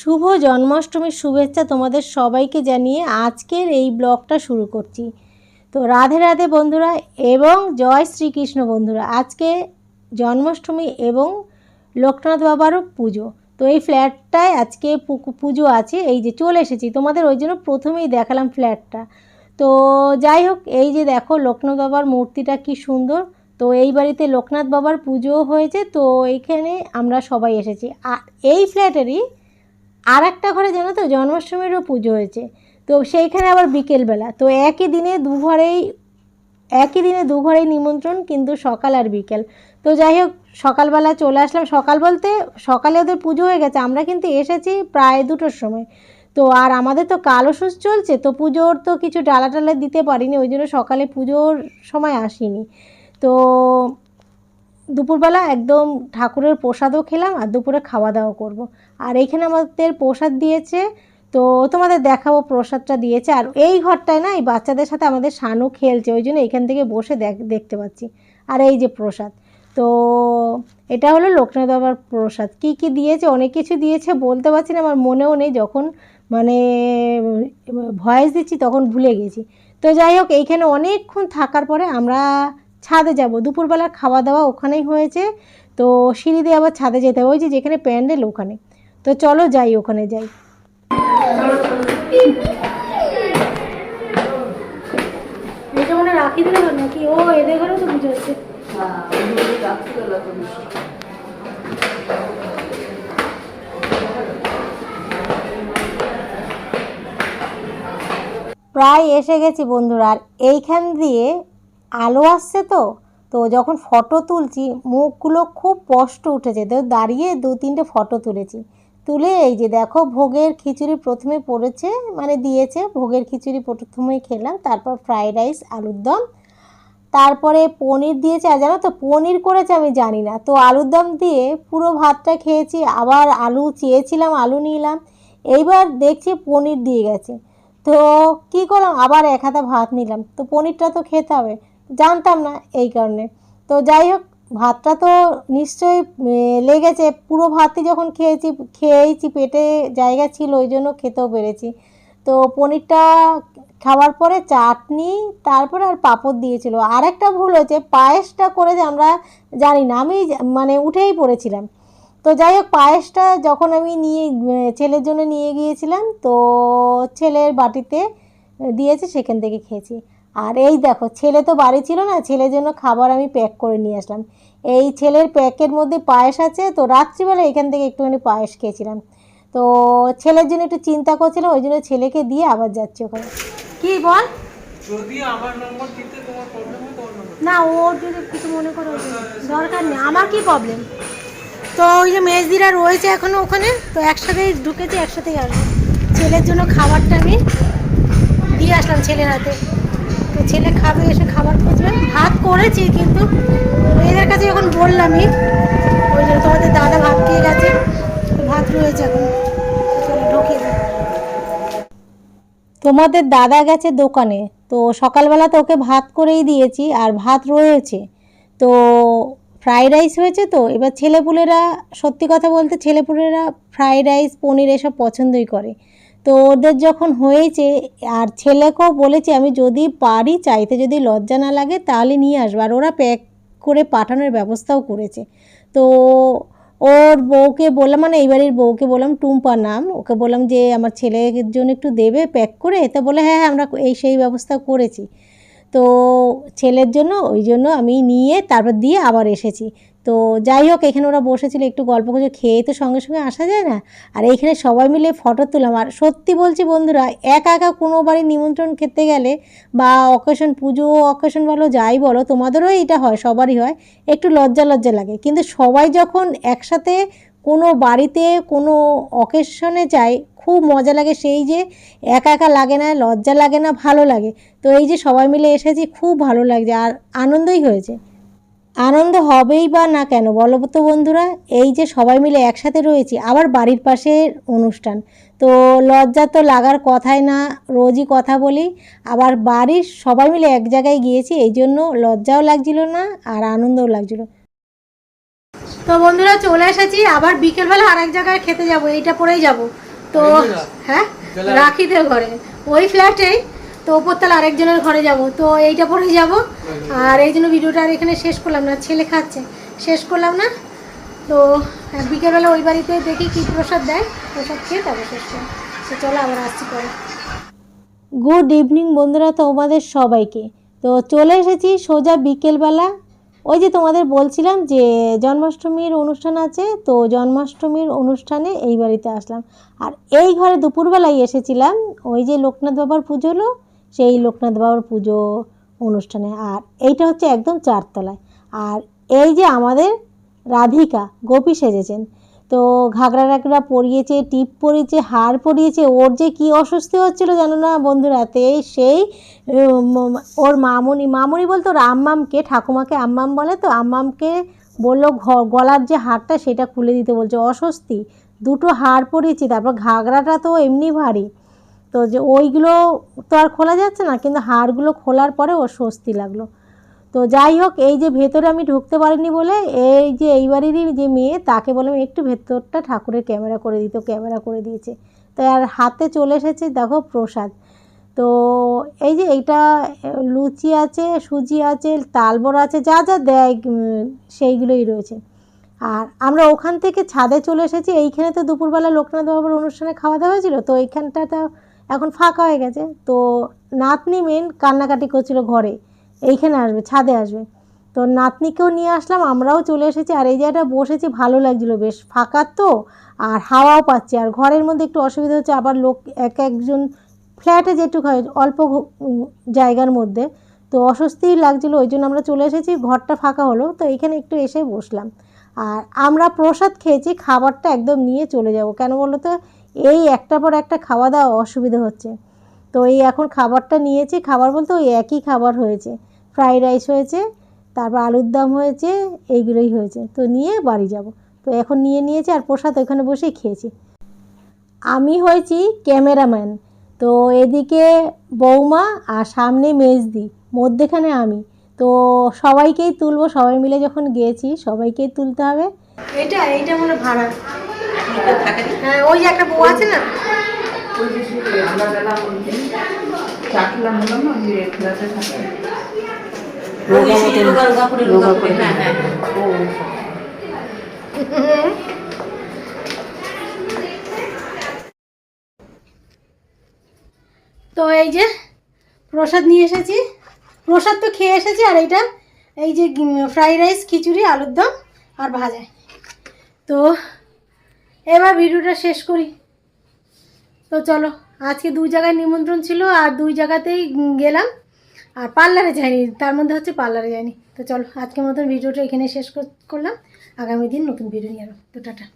শুভ জন্মাষ্টমীর শুভেচ্ছা তোমাদের সবাইকে জানিয়ে আজকের এই ব্লগটা শুরু করছি। তো রাধে রাধে বন্ধুরা এবং জয় শ্রীকৃষ্ণ বন্ধুরা, আজকে জন্মাষ্টমী এবং লোকনাথ বাবারও পুজো। তো এই ফ্ল্যাটটায় আজকে পুজো আছে, এই যে চলে এসেছি। তোমাদের ওই জন্য প্রথমেই দেখালাম ফ্ল্যাটটা। তো যাই হোক, এই যে দেখো লোকনাথ বাবার মূর্তিটা কি সুন্দর। তো এই বাড়িতে লোকনাথ বাবার পুজো হয়েছে, তো এইখানে আমরা সবাই এসেছি। আর এই ফ্ল্যাটেরই আর একটা ঘরে জানো তো জন্মাষ্টমীরও পুজো হয়েছে। তো সেইখানে আবার বিকেলবেলা। তো একই দিনে দু ঘরেই একই দিনে দু ঘরেই নিমন্ত্রণ, কিন্তু সকাল আর বিকেল। তো যাই হোক, সকালবেলা চলে আসলাম। সকাল বলতে সকালে ওদের পুজো হয়ে গেছে। আমরা কিন্তু এসেছি প্রায় দুটোর সময়। তো আর আমাদের তো কালো সুস চলছে, তো পুজোর তো কিছু ডালা টালা দিতে পারিনি, ওই জন্য সকালে পুজোর সময় আসিনি। তো দুপুরবেলা একদম ঠাকুরের প্রসাদও খেলাম আর দুপুরে খাওয়া দাওয়া করব। আর এইখানে আমাদের প্রসাদ দিয়েছে, তো তোমাদের দেখাবো প্রসাদটা দিয়েছে। আর এই ঘরটায় না এই বাচ্চাদের সাথে আমাদের শানু খেলছে, ওই জন্য এখান থেকে বসে দেখ, দেখতে পাচ্ছি। আর এই যে প্রসাদ, তো এটা হলো লোকনাথ বাবার প্রসাদ। কি কি দিয়েছে, অনেক কিছু দিয়েছে, বলতে পারছি না, আমার মনেও নেই। যখন মানে ভয়েস দিচ্ছি তখন ভুলে গেছি। তো যাই হোক, এইখানে অনেকক্ষণ থাকার পরে আমরা ছাদে যাব। দুপুরবেলার খাওয়া দাওয়া ওখানেই হয়েছে। তো সিঁড়ি দিয়ে আবার ছাদে যেতে হবে। ওই যে যেখানে প্যান্ডেল ওখানে। তো চলো যাই ওখানে যাই। এটা মনে রাখি দিলে নাকি? ও এদের ঘরেও তো পুজো হচ্ছে। প্রায় এসে গেছি বন্ধুরা। আর এইখান দিয়ে আলো আসছে তো তো যখন ফটো তুলছি, মুখগুলো খুব স্পষ্ট উঠেছে। তো দাঁড়িয়ে দু তিনটে ফটো তুলেছি। তুলে এই যে দেখো, ভোগের খিচুড়ি প্রথমে পড়েছে মানে দিয়েছে, ভোগের খিচুড়ি প্রথমেই খেলাম, তারপর ফ্রাইড রাইস আলুর দম, তারপরে পনির দিয়েছে। আর জানো তো, পনির করেছে আমি জানি না। তো আলুর দম দিয়ে পুরো ভাতটা খেয়েছি, আবার আলু চেয়েছিলাম, আলু নিলাম, এইবার দেখছি পনির দিয়ে গেছে। তো কী করলাম? আবার এক হাতা ভাত নিলাম। তো পনিরটা তো খেতে হবে। জানতাম না এই কারণে। তো যাই হোক, ভাতটা তো নিশ্চয়ই লেগেছে। পুরো ভাতই যখন খেয়েছি, খেয়েইছি, পেটে জায়গা ছিল, ওই জন্য খেতেও পেরেছি। তো পনিরটা খাওয়ার পরে চাটনি, তারপরে আর পাঁপড় দিয়েছিল। আর একটা ভুল হয়েছে, পায়েসটা করে যে আমরা জানি না, আমি মানে উঠেই পড়েছিলাম। তো যাই হোক, পায়েসটা যখন আমি নিয়ে ছেলের জন্য নিয়ে গিয়েছিলাম, তো ছেলের বাটিতে দিয়েছে, সেখান থেকে খেয়েছি। আর এই দেখো ছেলে তো বাড়ি ছিল না ছেলের জন্য খাবার আমি প্যাক করে নিয়ে আসলাম। এই ছেলের প্যাকের মধ্যে পায়েস আছে তো রাত্রিবেলা এখান থেকে একটুখানি পায়েস খেয়েছিলাম। তো ছেলের জন্য একটু চিন্তা করছিলাম ওই জন্য ছেলেকে দিয়ে আবার যাচ্ছি ওখানে। কি বল? যদি আমার নম্বর দিতে তোমার প্রবলেম হয় না ওর যদি কিছু মনে করো দরকার নেই। আমার কি প্রবলেম তো ওই যে মেজদিরা রয়েছে এখনও ওখানে তো একসাথেই ঢুকেছে একসাথেই আসব। ছেলের জন্য খাবারটা আমি দিয়ে আসলাম ছেলের হাতে। তো ছেলে খাবে, এসে খাবার খুঁজবে। ভাত করেছি, কিন্তু এদের কাছে যখন বললামই, ওই জন্য তোমাদের দাদা ভাত খেয়ে গেছে ভাত রয়েছে এখন। তোমাদের দাদা গেছে দোকানে, তো সকালবেলা তো ওকে ভাত করেই দিয়েছি, আর ভাত রয়েছে। তো ফ্রাইড রাইস হয়েছে তো, এবার ছেলেপুলেরা সত্যি কথা বলতে ছেলেপুলেরা ফ্রাইড রাইস, পনির এসব পছন্দই করে। তো ওদের যখন হয়েছে, আর ছেলেকেও বলেছে আমি যদি পারি, চাইতে যদি লজ্জা না লাগে তাহলে নিয়ে আসব। আর ওরা প্যাক করে পাঠানোর ব্যবস্থাও করেছে। তো ওর বউকে বললাম মানে এই বাড়ির বউকে বললাম টুম্পা নাম, ওকে বললাম যে আমার ছেলের জন্য একটু দেবে প্যাক করে। তো বলে হ্যাঁ হ্যাঁ আমরা এই সেই ব্যবস্থা করেছি। তো ছেলের জন্য, ওই জন্য আমি নিয়ে তারপর দিয়ে আবার এসেছি। তো যাই হোক, এখানে ওরা বসেছিল, একটু গল্প করে খেয়ে তো সঙ্গে সঙ্গে আসা যায় না। আর এইখানে সবাই মিলে ফটো তুললাম। আর সত্যি বলছি বন্ধুরা, একা একা কোনো বাড়ি নিমন্ত্রণ খেতে গেলে বা অকেশন পুজো অকেশন বলো, যাই বলো, তোমাদেরও এটা হয়, সবারই হয়। একটু লজ্জা লজ্জা লাগে। কিন্তু সবাই যখন একসাথে কোনো বাড়িতে কোনো অকেশনে যায়, খুব মজা লাগে সেই যে একা একা লাগে না, লজ্জা লাগে না, ভালো লাগে। তো এই যে সবাই মিলে এসেছি, খুব ভালো লাগছে আর আনন্দই হয়েছে। আনন্দ হবেই বা না কেন? বলো তো বন্ধুরা, এই যে সবাই মিলে একসাথে রয়েছি, আবার বাড়ির পাশের অনুষ্ঠান। তো লজ্জা তো লাগার কথাই না, রোজই কথা বলি। আবার বাড়ির সবাই মিলে এক জায়গায় গিয়েছি এই জন্য লজ্জাও লাগছিল না আর আনন্দও লাগছিল। তো বন্ধুরা চলে এসেছি আবার বিকেলবেলা আরেক জায়গায় খেতে যাব এইটা পরেই যাব। তো হ্যাঁ? রাখিদের ঘরে। ওই ফ্ল্যাটেই তো ওপরতলা আরেকজনের ঘরে যাব। তো এইটা পরেই যাব। আর এই জন্য ভিডিওটা আর এখানে শেষ করলাম না ছেলে খাচ্ছে। শেষ করলাম না। তো হ্যাঁ, বিকেলবেলা ওই বাড়িতে দেখি কী প্রসাদ দেয়। প্রসাদ খেয়ে তারপর শেষ করলাম তো চলো আবার আসছি পরে। গুড ইভিনিং বন্ধুরা তোমাদের সবাইকে। তো চলে এসেছি সোজা বিকেলবেলা ওই যে তোমাদের বলছিলাম যে জন্মাষ্টমীর অনুষ্ঠান আছে, তো জন্মাষ্টমীর অনুষ্ঠানে এই বাড়িতে আসলাম। আর এই ঘরে দুপুরবেলায় এসেছিলাম, ওই যে লোকনাথ বাবার পুজো হলো, সেই লোকনাথ বাবার পুজো অনুষ্ঠানে। আর এইটা হচ্ছে একদম চারতলায়। আর এই যে আমাদের রাধিকা গোপী সেজেছেন তো ঘাগরা টাগরা পরিয়েছে, টিপ পরিয়েছে হার পরিয়েছে, ওর যে কি অস্বস্তি হচ্ছিল জানো না বন্ধুরা? তে সেই ওর মামুনি মামুনি বলতো ওর আম্মামকে ঠাকুমাকে আম্মাম বলে তো, আম্মামকে বলল গলার যে হারটা সেটা খুলে দিতে বলছে, অস্বস্তি। দুটো হার পরিয়েছি, তারপর ঘাগরাটা তো এমনি ভারী। তো যে ওইগুলো তো আর খোলা যাচ্ছে না, কিন্তু হাড়গুলো খোলার পরে ওর স্বস্তি লাগল। তো যাই হোক, এই যে ভেতরে আমি ঢুকতে পারিনি বলে এই যে এই বাড়িরই যে মেয়ে, তাকে বললাম একটু ভেতরটা ঠাকুরের ক্যামেরা করে দিত ক্যামেরা করে দিয়েছে। তো আর হাতে চলে এসেছে, দেখো প্রসাদ। তো এই যে এইটা, লুচি আছে, সুজি আছে, তালবড় আছে, যা যা দেয় সেইগুলোই রয়েছে। আর আমরা ওখান থেকে ছাদে চলে এসেছি, এইখানে তো দুপুরবেলা লোকনাথ বাবার অনুষ্ঠানে খাওয়া দাওয়া হয়েছিল, তো এইখানটা তো এখন ফাঁকা হয়ে গেছে। তো নাতনি মেন কান্নাকাটি করছিল ঘরে। এইখানে আসবে, ছাদে আসবে। তো নাতনিকেও নিয়ে আসলাম, আমরাও চলে এসেছি। আর এই জায়গাটা বসেছি, ভালো লাগছিল বেশ। ফাঁকা তো, আর হাওয়াও পাচ্ছি। আর ঘরের মধ্যে একটু অসুবিধা হচ্ছে, আবার লোক, এক একজন ফ্ল্যাটে যেটুকু হয়, অল্প জায়গার মধ্যে। তো অস্বস্তিই লাগছিল, ওই জন্য আমরা চলে এসেছি, ঘরটা ফাঁকা হলো। তো এখানে একটু এসে বসলাম। আর আমরা প্রসাদ খেয়েছি, খাবারটা একদম নিয়ে চলে যাব। কেন বলো তো? এই একটার পর একটা খাওয়া দাওয়া অসুবিধা হচ্ছে। তো এই এখন খাবারটা নিয়েছি, খাবার বলতে ওই একই খাবার হয়েছে। ফ্রাইড রাইস হয়েছে তারপর আলুর দম হয়েছে এইগুলোই হয়েছে। তো নিয়ে বাড়ি যাব। তো এখন নিয়ে নিয়েছি আর প্রসাদ ওখানে বসেই খেয়েছি। আমি হয়েছি ক্যামেরাম্যান। তো এদিকে বৌমা আর সামনে মেজদি মধ্যেখানে আমি। তো সবাইকেই তুলবো সবাই মিলে যখন গিয়েছি সবাইকেই তুলতে হবে। এটা এইটা মনে ভাড়া। হ্যাঁ ওই যে একটা বউ আছে না? তো এই যে প্রসাদ নিয়ে এসেছি। প্রসাদ তো খেয়ে এসেছি আর এইটা এই যে ফ্রাইড রাইস খিচুড়ি আলুর দম আর ভাজা। তো এবার ভিডিওটা শেষ করি। তো চলো আজকে দুই জায়গায় নিমন্ত্রণ ছিল আর দুই জায়গাতেই গেলাম। আর পার্লারে যাইনি, তার মধ্যে হচ্ছে পার্লারে যাইনি। তো চলো, আজকের মতন ভিডিওটা এখানে শেষ করলাম। আগামী দিন নতুন ভিডিও নিয়ে আরও তো টাটা।